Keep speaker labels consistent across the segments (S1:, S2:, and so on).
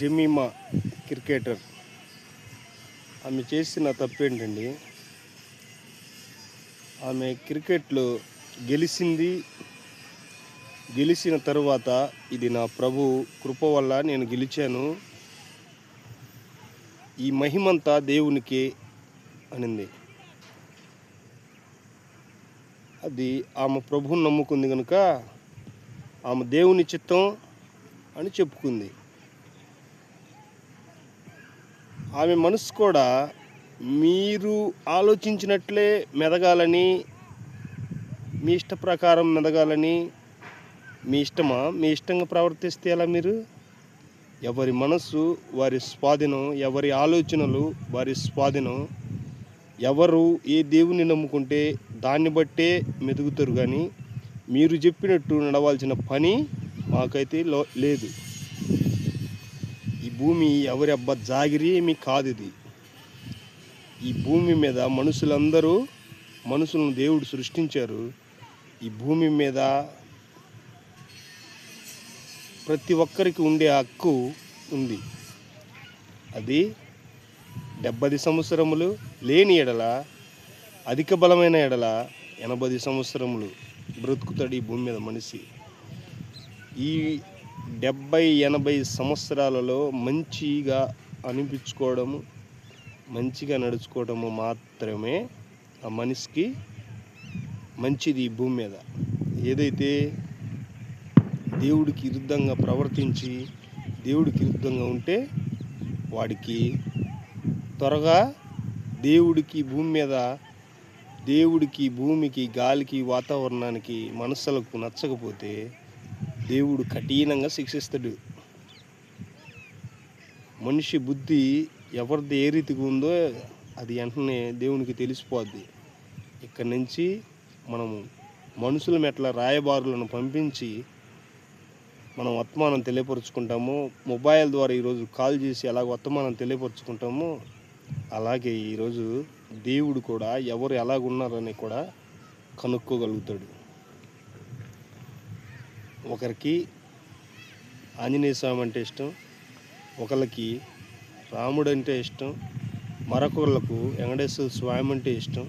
S1: Jemimah cricketer. ఆమె చేసిన తప్పేంటండి? ఆమె క్రికెట్లో గెలిచింది గెలిచిన తర్వాత ఇది నా ప్రభు కృప వల్ల నేను గెలిచాను. ఈ మహిమంతా దేవునికి అనింది. అది ఆమె ప్రభువుని నమ్ముకుంది కనుక ఆమె దేవుని చిత్తం అని చెప్పుకుంది. ఆమె మనసు కూడా మీరు ఆలోచించినట్లే మెదగాలని మీ ఇష్ట ప్రకారం మెదగాలని మీ ఇష్టమా? మీ ఇష్టంగా ప్రవర్తిస్తే ఎలా మీరు? ఎవరి మనస్సు వారి స్వాధీనం ఎవరి ఆలోచనలు వారి స్వాధీనం. ఎవరు ఏ దేవుని నమ్ముకుంటే దాన్ని బట్టే మెదుగుతారు కానీ మీరు చెప్పినట్టు నడవాల్సిన పని మాకైతే లో లేదు. ఈ భూమి ఎవరెబ్బ జాగిరి మీ కాదు ఇది ఈ భూమి మీద మనుషులందరూ మనుషులను దేవుడు సృష్టించారు. ఈ భూమి మీద ప్రతి ఒక్కరికి ఉండే హక్కు ఉంది. అది డెబ్బది సంవత్సరములు లేని ఎడల అధిక బలమైన ఎడల ఎనభై సంవత్సరములు బ్రతుకుతాడు ఈ భూమి మీద మనిషి. ఈ డెబ్బై ఎనభై సంవత్సరాలలో మంచిగా అనిపించుకోవడము మంచిగా నడుచుకోవడము మాత్రమే ఆ మనిషికి మంచిది ఈ భూమి మీద. ఏదైతే దేవుడికి విరుద్ధంగా ప్రవర్తించి దేవుడికి విరుద్ధంగా ఉంటే వాడికి త్వరగా దేవుడికి భూమి మీద దేవుడికి భూమికి గాలికి వాతావరణానికి మనసులకు నచ్చకపోతే దేవుడు కఠినంగా శిక్షిస్తాడు. మనిషి బుద్ధి ఎవరిది ఏ రీతిగా ఉందో అది వెంటనే దేవునికి తెలిసిపోద్ది. ఇక్కడి నుంచి మనము మనుషుల మెట్ల రాయబారులను పంపించి మనం వర్తమానం తెలియపరుచుకుంటాము మొబైల్ ద్వారా ఈరోజు కాల్ చేసి ఎలాగ వర్తమానం తెలియపరుచుకుంటామో అలాగే ఈరోజు దేవుడు కూడా ఎవరు ఎలాగున్నారని కూడా కనుక్కోగలుగుతాడు. ఒకరికి ఆంజనేయ స్వామి అంటే ఇష్టం ఒకరికి రాముడు అంటే ఇష్టం మరొకళ్ళకు వెంకటేశ్వర స్వామి అంటే ఇష్టం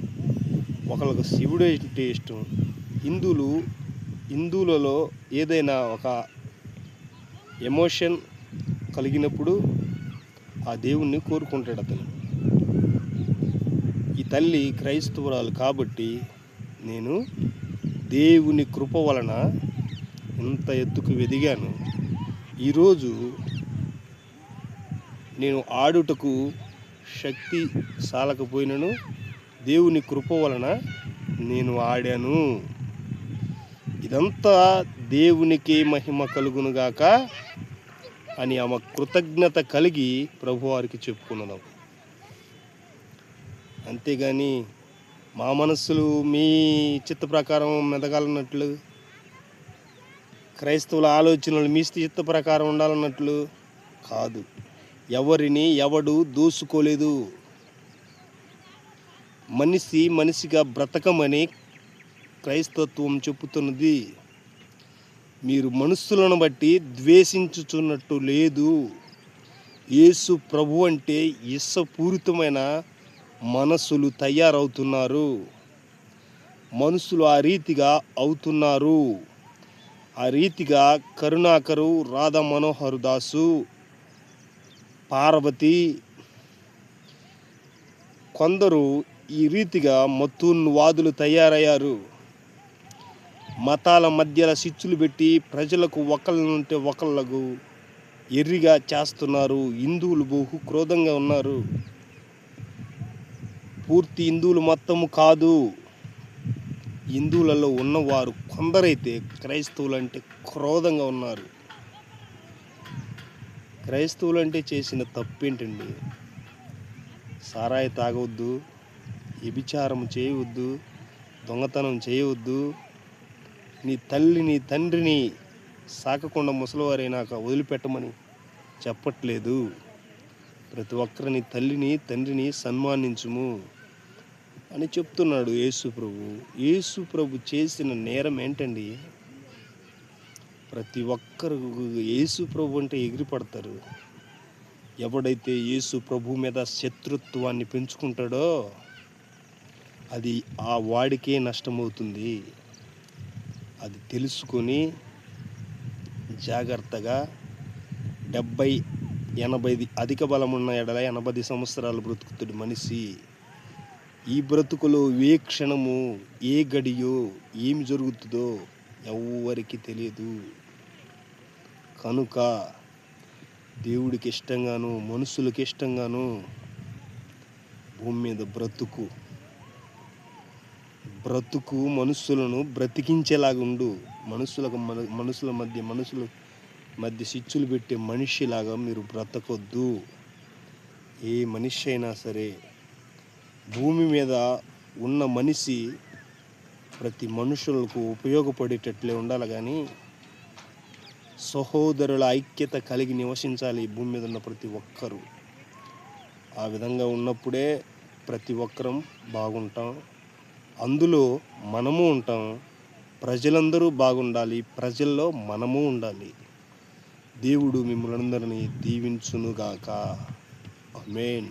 S1: ఒకళ్ళకు శివుడు అంటే ఇష్టం. హిందువులు హిందువులలో ఏదైనా ఒక ఎమోషన్ కలిగినప్పుడు ఆ దేవుణ్ణి కోరుకుంటాడు అతను. ఈ తల్లి క్రైస్తవురాలు కాబట్టి నేను దేవుని కృప వలన ఇంత ఎత్తుకు ఎదిగాను ఈరోజు నేను ఆడుటకు శక్తి సాలకపోయినను దేవుని కృప వలన నేను ఆడాను. ఇదంతా దేవునికి మహిమ కలుగునుగాక అని ఆమె కృతజ్ఞత కలిగి ప్రభువారికి చెప్పుకున్నదాం అంతేగాని మా మనస్సులు మీ చిత్త ప్రకారం మెదగాలన్నట్లు క్రైస్తవుల ఆలోచనలు మీ చిత్త ప్రకారం ఉండాలన్నట్లు కాదు. ఎవరిని ఎవడు దూసుకోలేదు. మనిషి మనిషిగా బ్రతకమని క్రైస్తత్వం చెప్పుతున్నది మీరు మనుషులను బట్టి ద్వేషించుచున్నట్టు లేదు. యేసు ప్రభు అంటే ఇష్టపూరితమైన మనసులు తయారవుతున్నారు. మనుషులు ఆ రీతిగా అవుతున్నారు. ఆ రీతిగా కరుణాకరు రాధా మనోహర్ దాసు పార్వతి కొందరు ఈ రీతిగా మత్తున్వాదులు తయారయ్యారు. మతాల మధ్యలో సిచ్చులు పెట్టి ప్రజలకు ఒకళ్ళనుంటే ఒకళ్ళకు ఎర్రిగా చేస్తున్నారు. హిందువులు బహు క్రోధంగా ఉన్నారు. పూర్తి హిందువులు మొత్తము కాదు. హిందువులలో ఉన్నవారు కొందరైతే క్రైస్తవులంటే క్రోధంగా ఉన్నారు. క్రైస్తవులంటే చేసిన తప్పేంటండి? సారాయి తాగవద్దు వ్యభిచారం చేయవద్దు దొంగతనం చేయవద్దు. నీ తల్లిని తండ్రిని సాకకుండా ముసలివారైనాక వదిలిపెట్టమని చెప్పట్లేదు. ప్రతి ఒక్కరిని తల్లిని తండ్రిని సన్మానించుము. అని చెప్తున్నాడు యేసు ప్రభు. యేసు ప్రభు చేసిన నేరం ఏంటండి? ప్రతి ఒక్కరు యేసు ప్రభు అంటే ఎగిరిపడతారు ఎవడైతే యేసు ప్రభు మీద శత్రుత్వాన్ని పెంచుకుంటాడో అది ఆ వాడికే నష్టమవుతుంది. అది తెలుసుకొని జాగ్రత్తగా డెబ్బై ఎనభై అధిక బలం ఉన్న ఎడల ఎనభై సంవత్సరాలు బ్రతుకుతుడు మనిషి ఈ బ్రతుకులో ఏ క్షణము ఏ గడియో ఏమి జరుగుతుందో ఎవరికి తెలియదు. కనుక దేవుడికి ఇష్టంగాను మనుషులకి ఇష్టంగాను భూమి మీద బ్రతుకు. బ్రతుకు మనుషులను బ్రతికించేలాగా ఉండు. మనుషులకు మన మనుషుల మధ్య మనుషుల మధ్య సిచ్చులు పెట్టే మనిషిలాగా మీరు బ్రతకొద్దు. ఏ మనిషి అయినా సరే భూమి మీద ఉన్న మనిషి ప్రతి మనుషులకు ఉపయోగపడేటట్లే ఉండాలి కానీ సహోదరుల ఐక్యత కలిగి నివసించాలి ఈ భూమి మీద ఉన్న ప్రతి ఒక్కరూ. ఆ విధంగా ఉన్నప్పుడే ప్రతి ఒక్కరం బాగుంటాం. అందులో మనము ఉంటాం. ప్రజలందరూ బాగుండాలి. ప్రజల్లో మనము ఉండాలి. దేవుడు మిమ్మల్ని అందరినీ దీవించునుగాక. ఆమేన్.